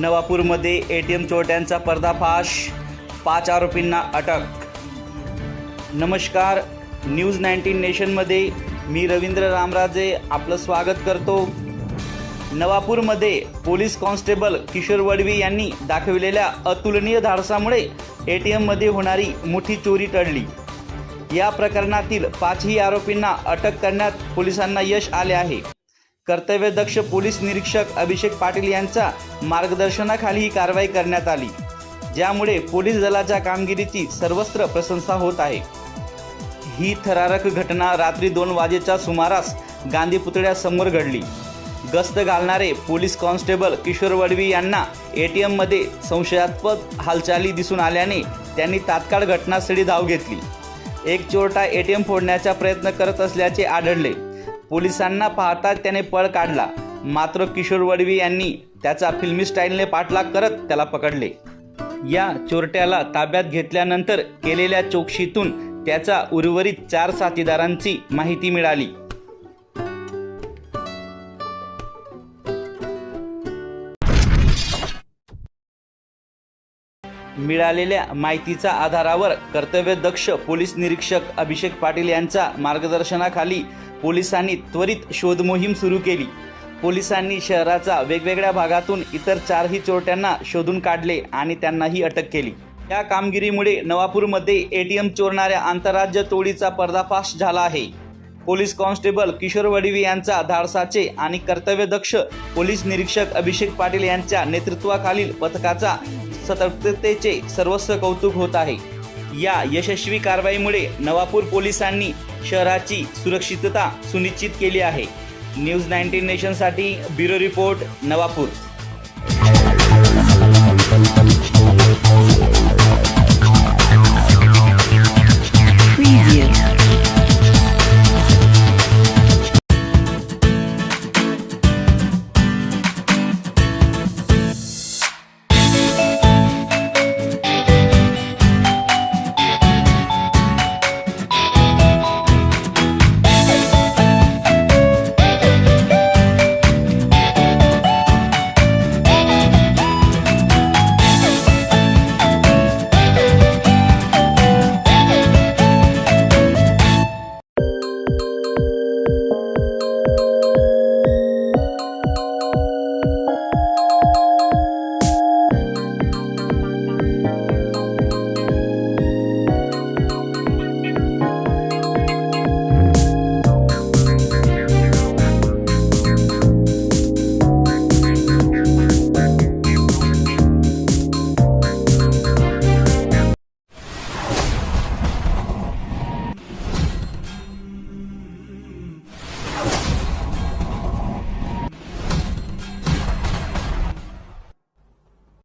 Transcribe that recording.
नवापूरमध्ये A T M चोरट्यांचा पर्दाफाश पाच आरोपींना अटक. नमस्कार न्यूज नाईन्टीन नेशनमध्ये मी रवींद्र रामराजे आपलं स्वागत करतो. नवापूरमध्ये पोलीस कॉन्स्टेबल किशोर वडवी यांनी दाखविलेल्या अतुलनीय धाडसामुळे ए टी एममध्ये होणारी मोठी चोरी टळली. या प्रकरणातील पाचही आरोपींना अटक करण्यात पोलिसांना यश आले आहे. कर्तव्यदक्ष पोलीस निरीक्षक अभिषेक पाटील यांच्या मार्गदर्शनाखाली ही कारवाई करण्यात आली ज्यामुळे पोलीस दलाच्या कामगिरीची सर्वत्र प्रशंसा होत आहे. ही थरारक घटना रात्री दोन वाजेच्या सुमारास गांधी पुतळ्यासमोर घडली. गस्त घालणारे पोलीस कॉन्स्टेबल किशोर वडवी यांना ए टी एममध्ये संशयास्पद हालचाली दिसून आल्याने त्यांनी तात्काळ घटनास्थळी धाव घेतली. एक चोरटा ए टी एम फोडण्याचा प्रयत्न करत असल्याचे आढळले. पोलिसांना पाहताच त्याने पळ काढला. मात्र किशोर वडवी यांनी त्याचा फिल्मी स्टाईलने पाठलाग करत त्याला पकडले. या चोरट्याला ताब्यात घेतल्यानंतर केलेल्या चौकशीतून त्याचा उर्वरित चार साथीदारांची माहिती मिळाली. मिळालेल्या माहितीच्या आधारावर कर्तव्यदक्ष पोलीस निरीक्षक अभिषेक पाटील यांच्या मार्गदर्शनाखाली पोलिसांनी त्वरित शोधमोहीम सुरू केली. पोलिसांनी शहराचा वेगवेगळ्या भागातून इतर चारही चोरट्यांना शोधून काढले आणि त्यांनाही अटक केली. या कामगिरीमुळे नवापूरमध्ये ए टी एम चोरणाऱ्या आंतरराज्य टोळीचा पर्दाफाश झाला आहे. पोलीस कॉन्स्टेबल किशोर वडवी यांचा धाडसाचे आणि कर्तव्यदक्ष पोलीस निरीक्षक अभिषेक पाटील यांच्या नेतृत्वाखालील पथकाचा सतर्कतेचे सर्वस्व कौतुक होत आहे. या यशस्वी कारवाईमुळे नवापूर पोलिसांनी शहराची सुरक्षितता सुनिश्चित केली आहे. न्यूज नाईन्टीन नेशनसाठी ब्युरो रिपोर्ट नवापूर.